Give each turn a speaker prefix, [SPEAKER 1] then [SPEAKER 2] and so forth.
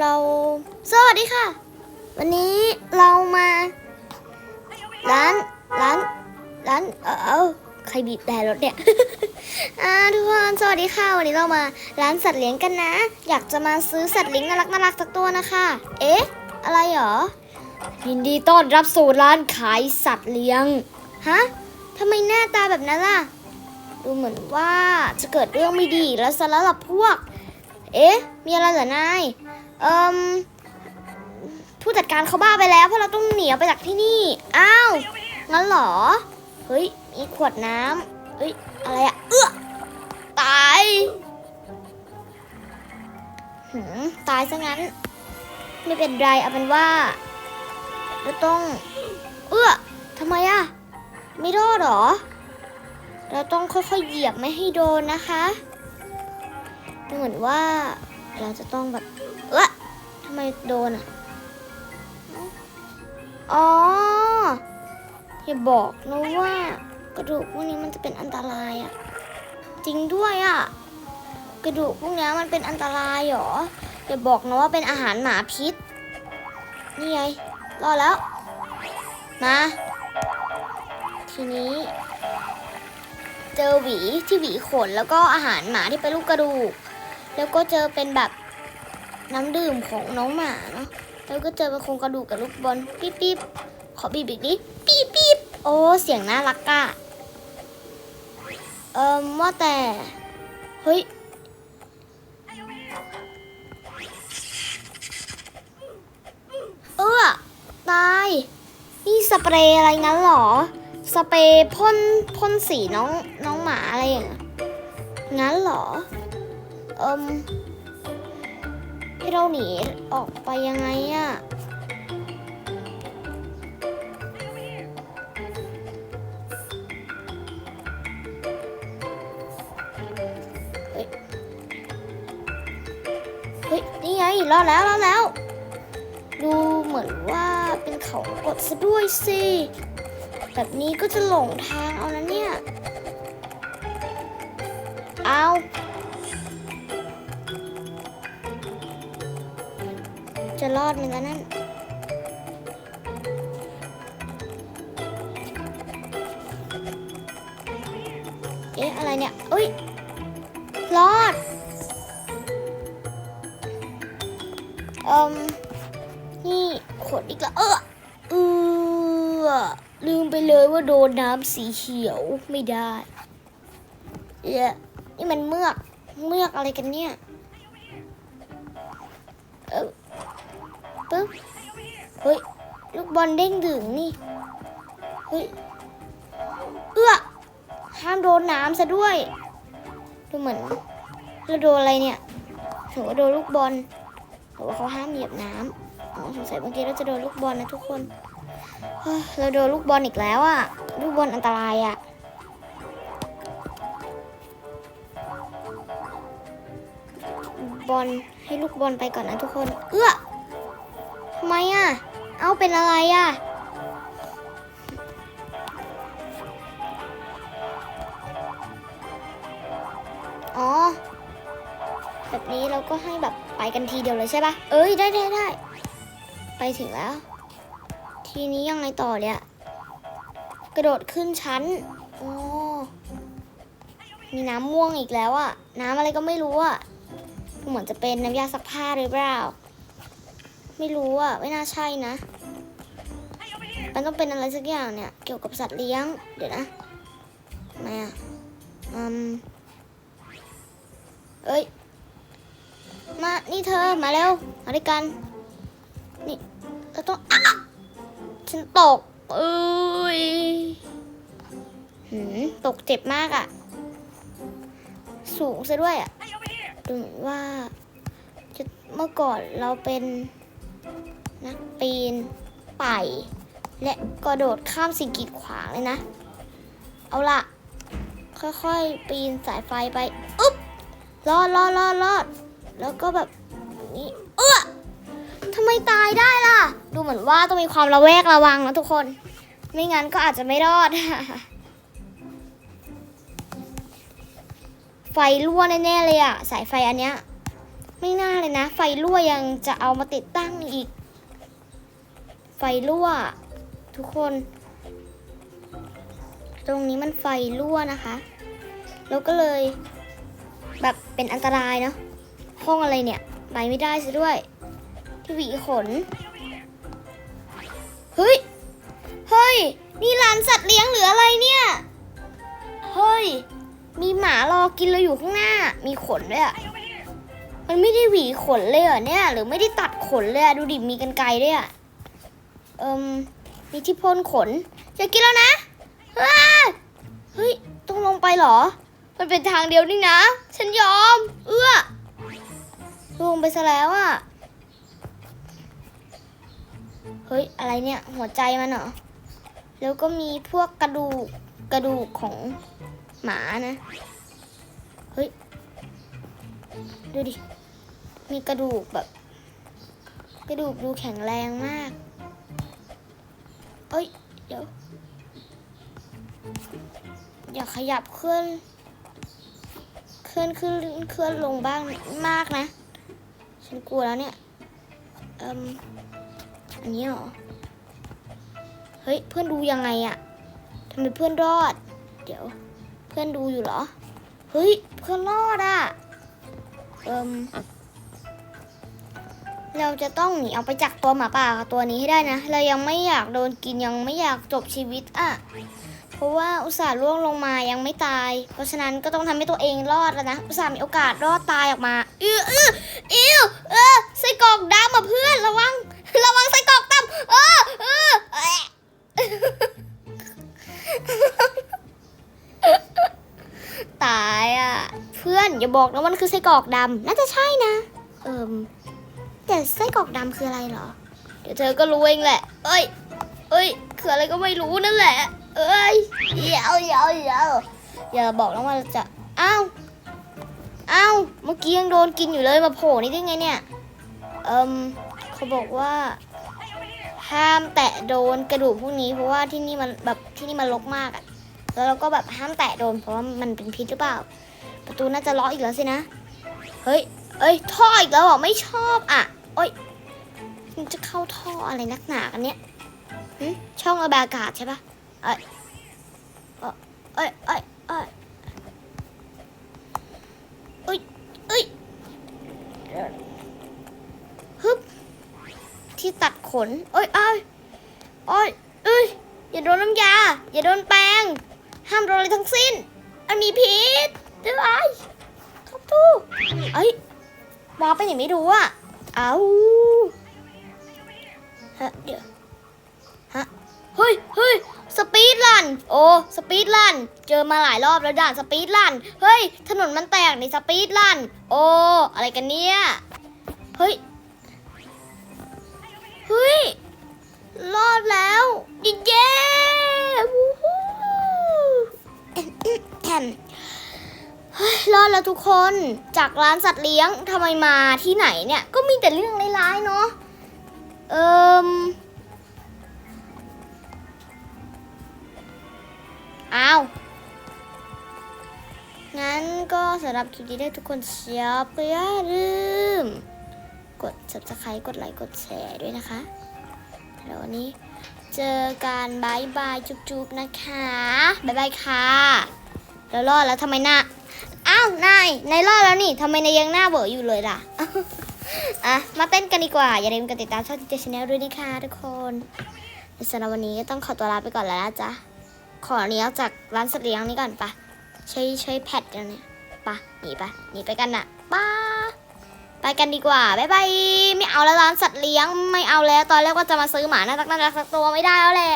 [SPEAKER 1] เราสวัสดีค่ะ วันนี้เรามา ร้านร้านร้านเออใครบีบแต่รถเนี่ยอ่าทุกคนสวัสดีค่ะ วันนี้เรามาร้านสัตว์เลี้ยงกันนะ อยากจะมาซื้อสัตว์เลี้ยงน่ารักน่ารักสักตัวนะคะ เอ๊ะ อะไรหรอยินดีต้อนรับสู่ร้านขายสัตว์เลี้ยงฮะทำไมหน้าตาแบบนั้นล่ะ ดูเหมือนว่าจะเกิดเรื่องไม่ดีแล้วซะแล้วล่ะพวก เอ๊ะ มีอะไรเหรอนายเอ่มผู้จัดการเขาบ้าไปแล้วเพราะเราต้องหนีออกไปจากที่นี่ อ้าว งั้นเหรอ เฮ้ย มีขวดน้ำเฮ้ย อะไรอะเอื้อตายหืมตายซะงั้น ไม่เป็นไรเอาเป็นว่าเราต้อง เอื้อทำไมอะไม่รอดเหรอ เราต้องค่อยๆเหยียบไม่ให้โดนนะคะดูเหมือนว่าเราจะต้องแบบเออทำไมโดนอะ อ๋ออย่าบอกนะว่ากระดูกพวกนี้มันจะเป็นอันตรายอะ จริงด้วยอะ กระดูกพวกนี้มันเป็นอันตรายเหรออย่าบอกนะว่าเป็นอาหารหมาพิษ นี่ไงรอดแล้ว มา ทีนี้ เจอหวีที่หวีขนแล้วก็อาหารหมาที่เป็นลูกกระดูก แล้วก็เจอเป็นแบบน้ำดื่มของน้องหมาเนาะแล้วก็เจอเป็นโครงกระดูกกับลูกบอลปิ๊บปิ๊บขอบีบอีกนิดปิ๊บปิ๊บโอ้เสียงน่ารักอะเอ่มว่าแต่เฮ้ยเออตาย นี่สเปรย์อะไรงั้นเหรอ สเปรย์พ่นพ่นสีน้องน้องหมาอะไรอย่างเงี้ยงั้นเหรอเอิมให้เราหนีออกไปยังไงอะเฮ้ยเฮ้ย นี่ไงรอดแล้วรอดแล้ว ดูเหมือนว่าเป็นเขากดซะด้วยสิ แบบนี้ก็จะหลงทางเอานะเนี่ย เอาจะรอดไหมล่ะนั่น เอ๊ะ อะไรเนี่ยเอ้ย รอดอ่มนี่ขวดอีกแล้ว เออ ลืมไปเลยว่าโดนน้ำสีเขียวไม่ได้เอ๊ะนี่มันเมือก เมือกอะไรกันเนี่ย เออปึ๊บ เฮ้ย ลูกบอลเด้งดึงนี่ เฮ้ย เอื้อ ห้ามโดนน้ำซะด้วย ดูเหมือนเราโดนอะไรเนี่ยถือว่าโดนลูกบอลหรือว่าเขาห้ามเหยียบน้ำสงสัยเมื่อกี้เราจะโดนลูกบอลนะทุกคน เราโดนลูกบอลอีกแล้วอะลูกบอลอันตรายอะบอลให้ลูกบอลไปก่อนนะทุกคน เอื้อทำไมอะเอาเป็นอะไรอะอ๋อ แบบนี้เราก็ให้แบบไปกันทีเดียวเลยใช่ปะเอ้ยได้ได้ได้ ไปถึงแล้ว ทีนี้ยังไงต่อเนี่ย กระโดดขึ้นชั้น โอ้ มีน้ำม่วงอีกแล้วอะน้ำอะไรก็ไม่รู้อะเหมือนจะเป็นน้ำยาซักผ้าหรือเปล่า ไม่รู้อะไม่น่าใช่นะ มันต้องเป็นอะไรสักอย่างเนี่ย เกี่ยวกับสัตว์เลี้ยง เดี๋ยวนะทำไมอะอืมเอ้ย มา นี่เธอ มาเร็ว มาด้วยกัน นี่เราต้องอะ ฉันตกเอ้ยหืมตกเจ็บมากอะ่ะ สูงซะด้วยอะ่ะดูเหมือนว่าจะเมื่อก่อนเราเป็นนักปีนป่ายและกระโดดข้ามสิ่งกีดขวางเลยนะ เอาล่ะค่อยๆ ปีนสายไฟไปอุ๊บรอดรอดรอดรอดแล้วก็แบบนี้เออทำ ไมตายได้ล่ะ ดูเหมือนว่าต้องมีความระแวกระวังนะทุกคน ไม่งั้นก็อาจจะไม่รอดไฟไฟรั่วแน่ๆเลยอะสายไฟอันเนี้ย ไม่น่าเลยนะ ไฟรั่วยังจะเอามาติดตั้งอีก ไฟรั่ว ทุกคน ตรงนี้มันไฟรั่วนะคะ แล้วก็เลย แบบเป็นอันตรายเนาะห้องอะไรเนี่ย ไปไม่ได้ซะด้วย ที่หวีขน เฮ้ย เฮ้ย นี่ร้านสัตว์เลี้ยงหรืออะไรเนี่ย เฮ้ย มีหมารอกินเราอยู่ข้างหน้า มีขนด้วยอะมันไม่ได้หวีขนเลยเหรอเนี่ย หรือไม่ได้ตัดขนเลยอะดูดิมีกันไกรด้วยอะเอิมมีที่พ่นขน จะกินแล้วนะเฮ้ย ต้องลงไปเหรอ มันเป็นทางเดียวนี่นะ ฉันยอม เอื้อลงไปซะแล้วอะ เฮ้ย อะไรเนี่ย หัวใจมันเหรอ แล้วก็มีพวกกระดูกกระดูกของหมานะ เฮ้ย ดูดิ มีกระดูกแบบ กระดูกดูแข็งแรงมาก เอ้ย เดี๋ยว อย่าขยับเคลื่อน เคลื่อนขึ้นเคลื่อนลงบ้างมากนะ ฉันกลัวแล้วเนี่ย เอ่ม อันนี้เหรอ เฮ้ย เพื่อนดูยังไงอะทำไมเพื่อนรอด เดี๋ยว เพื่อนดูอยู่เหรอ เฮ้ย เพื่อนรอดอะเอิมเราจะต้องหนีออกไปจากตัวหมาป่าตัวนี้ให้ได้นะ เรายังไม่อยากโดนกินยังไม่อยากจบชีวิตอะเพราะว่าอุตส่าห์ล่วงลงมายังไม่ตาย เพราะฉะนั้นก็ต้องทำให้ตัวเองรอดแล้วนะ อุตส่าห์มีโอกาสรอดตายออกมา อื้ออื้ออิวเออไส้กอกดำอะเพื่อนระวัง ระวังไส้กรอกดำเออเออแอะตายอะ เพื่อนอย่าบอกนะว่ามันคือไส้กรอกดำน่าจะใช่นะ เอิมแต่ไส้กรอกดำคืออะไรเหรอ เดี๋ยวเธอก็รู้เองแหละ เอ้ย เอ้ยคืออะไรก็ไม่รู้นั่นแหละ เอ้ยเยาเยาเยาอย่าบอกนะว่าจะอ้าวอ้าวเมื่อกี้ยังโดนกินอยู่เลยมาโผล่นี่ได้ไงเนี่ย เอิม เขาบอกว่า ห้ามแตะโดนกระดูกพวกนี้ เพราะว่าที่นี่มันแบบที่นี่มันรกมากอะแล้วเราก็แบบห้ามแตะโดนเพราะว่ามันเป็นพิษหรือเปล่า ประตูน่าจะล็อกอีกแล้วสินะ เฮ้ย เอ้ยท่ออีกแล้วเหรอไม่ชอบอะโอ้ยมันจะเข้าท่ออะไรนักหนากันเนี่ยหึช่องระบายอากาศใช่ปะเอ้ยเอ้ยเอ้ยเอ้ยเอ้ยเอ้ย ที่ตัดขนเอ้ยเอ้ยเอ้ยเอ้ยอย่าโดนน้ำยา อย่าโดนแป้ง ห้ามโดนอะไรทั้งสิ้น อันมีพิษเดี๋ยวไอ้เข้าตู้เอ้ยวางไปไหนไม่รู้อะ เอาฮะเดี๋ยวฮะเฮ้ยเฮ้ยสปีดลัน โอ้สปีดลัน เจอมาหลายรอบแล้วด่านสปีดลัน เฮ้ย ถนนมันแตกในสปีดลัน โอ้ อะไรกันเนี่ย เฮ้ย เฮ้ย รอดแล้วดิเย้วู้ฮู้แอมเฮ้ยรอดแล้วทุกคนจากร้านสัตว์เลี้ยงทำไมมาที่ไหนเนี่ย ก็มีแต่เรื่องร้ายๆเนาะเอิมอ้าวงั้นก็สำหรับคลิปนี้ได้ทุกคนเชียร์ไปอย่าลืม กด subscribe กดไลค์กดแชร์ด้วยนะคะแล้ววันนี้เจอกันบายบายจุ๊บๆนะคะบายบายค่ะ แล้วรอดแล้วทำไมหน้า อ้าวนายนายรอดแล้วนี่ทำไมนายยังหน้าเบออยู่เลยล่ะอะมาเต้นกันดีกว่า อย่าลืมกดติดตามช่องเจชแนลด้วยนะคะทุกคนสำหรับวันนี้ก็ต้องขอตัวลาไปก่อนแล้วนะจ๊ะ ขอเนี้ยจากร้านสัตว์เลี้ยงนี้ก่อนปะใช้ใช้แพดกันเนี่ยปะหนีปะหนีไปกันน่ะป้า ไปกันดีกว่าบ๊ายบายไม่เอาแล้วร้านสัตว์เลี้ยงไม่เอาแล้ว ตอนแรกว่าจะมาซื้อหมาน่ารักน่ารักสักตัวไม่ได้แล้วแหละ